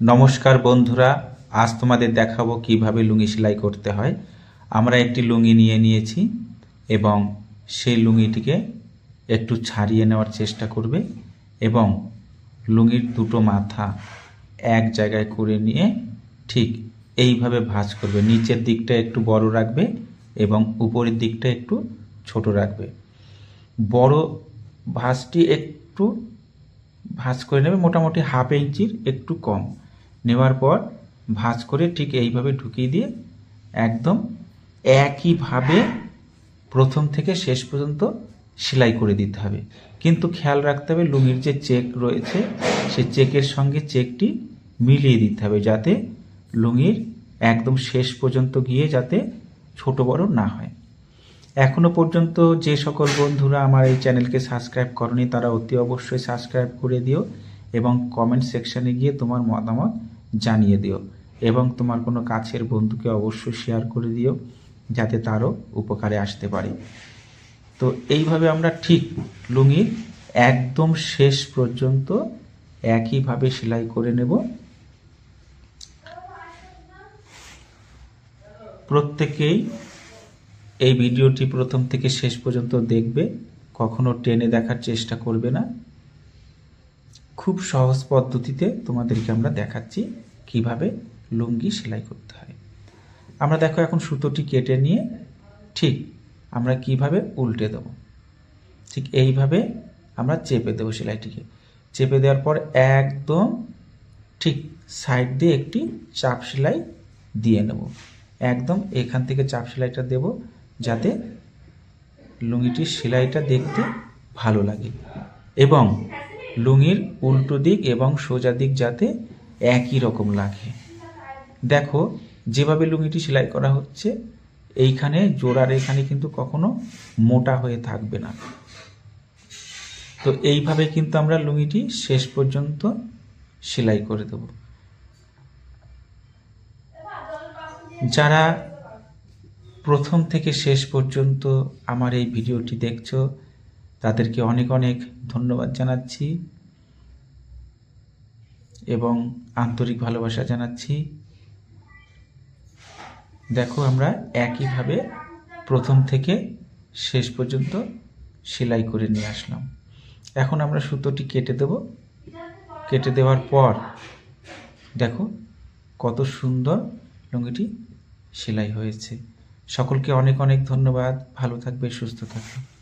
নমস্কার বন্ধুরা, আজ তোমাদের দেখাবো কীভাবে লুঙ্গি সেলাই করতে হয়। আমরা একটি লুঙ্গি নিয়ে নিয়েছি এবং সেই লুঙ্গিটিকে একটু ছাড়িয়ে নেওয়ার চেষ্টা করবে এবং লুঙ্গির দুটো মাথা এক জায়গায় করে নিয়ে ঠিক এইভাবে ভাঁজ করবে। নিচের দিকটা একটু বড় রাখবে এবং উপরের দিকটা একটু ছোট রাখবে। বড় ভাঁজটি একটু ভাঁজ করে নেবে, মোটামুটি হাফ ইঞ্চির একটু কম। নেওয়ার পর ভাঁজ করে ঠিক এইভাবে ঢুকিয়ে দিয়ে একদম একইভাবে প্রথম থেকে শেষ পর্যন্ত সেলাই করে দিতে হবে। কিন্তু খেয়াল রাখতে হবে লুঙ্গির যে চেক রয়েছে সে চেকের সঙ্গে চেকটি মিলিয়ে দিতে হবে যাতে লুঙ্গির একদম শেষ পর্যন্ত গিয়ে যাতে ছোট বড় না হয়। এখনও পর্যন্ত যে সকল বন্ধুরা আমার এই চ্যানেলকে সাবস্ক্রাইব করনি, তারা অতি অবশ্যই সাবস্ক্রাইব করে দিও। এবং কমেন্ট সেকশানে গিয়ে তোমার মতামত জানিয়ে দিও এবং তোমার কোনো কাছের বন্ধুকে অবশ্যই শেয়ার করে দিও যাতে তারও উপকারে আসতে পারে। তো এইভাবে আমরা ঠিক লুঙ্গির একদম শেষ পর্যন্ত একইভাবে সেলাই করে নেব। প্রত্যেকেই এই ভিডিওটি প্রথম থেকে শেষ পর্যন্ত দেখবে, কখনো টেনে দেখার চেষ্টা করবে না। খুব সহজ পদ্ধতিতে তোমাদেরকে আমরা দেখাচ্ছি কীভাবে লুঙ্গি সেলাই করতে হয়। আমরা দেখো এখন সুতোটি কেটে নিয়ে ঠিক আমরা কীভাবে উল্টে দেব। ঠিক এইভাবে আমরা চেপে দেবো সেলাইটিকে। চেপে দেওয়ার পর একদম ঠিক সাইড দিয়ে একটি চাপ সেলাই দিয়ে নেব। একদম এখান থেকে চাপ সেলাইটা দেব যাতে লুঙ্গিটির সেলাইটা দেখতে ভালো লাগে। এবং লুঙ্গির উল্টো দিক এবং সোজা দিক যাতে একই রকম লাগে। দেখো, যেভাবে লুঙ্গিটি সেলাই করা হচ্ছে, এইখানে জোড়ার এখানে কিন্তু কখনো মোটা হয়ে থাকবে না। তো এইভাবে কিন্তু আমরা লুঙ্গিটি শেষ পর্যন্ত সেলাই করে দেব। যারা প্রথম থেকে শেষ পর্যন্ত আমার এই ভিডিওটি দেখছ তাদেরকে অনেক অনেক ধন্যবাদ জানাচ্ছি এবং আন্তরিক ভালোবাসা জানাচ্ছি। দেখো আমরা একইভাবে প্রথম থেকে শেষ পর্যন্ত সেলাই করে নিয়ে আসলাম। এখন আমরা সুতোটি কেটে দেব। কেটে দেওয়ার পর দেখো কত সুন্দর লুঙ্গিটি সেলাই হয়েছে। সকলকে অনেক অনেক ধন্যবাদ। ভালো থাকবে, সুস্থ থাকবে।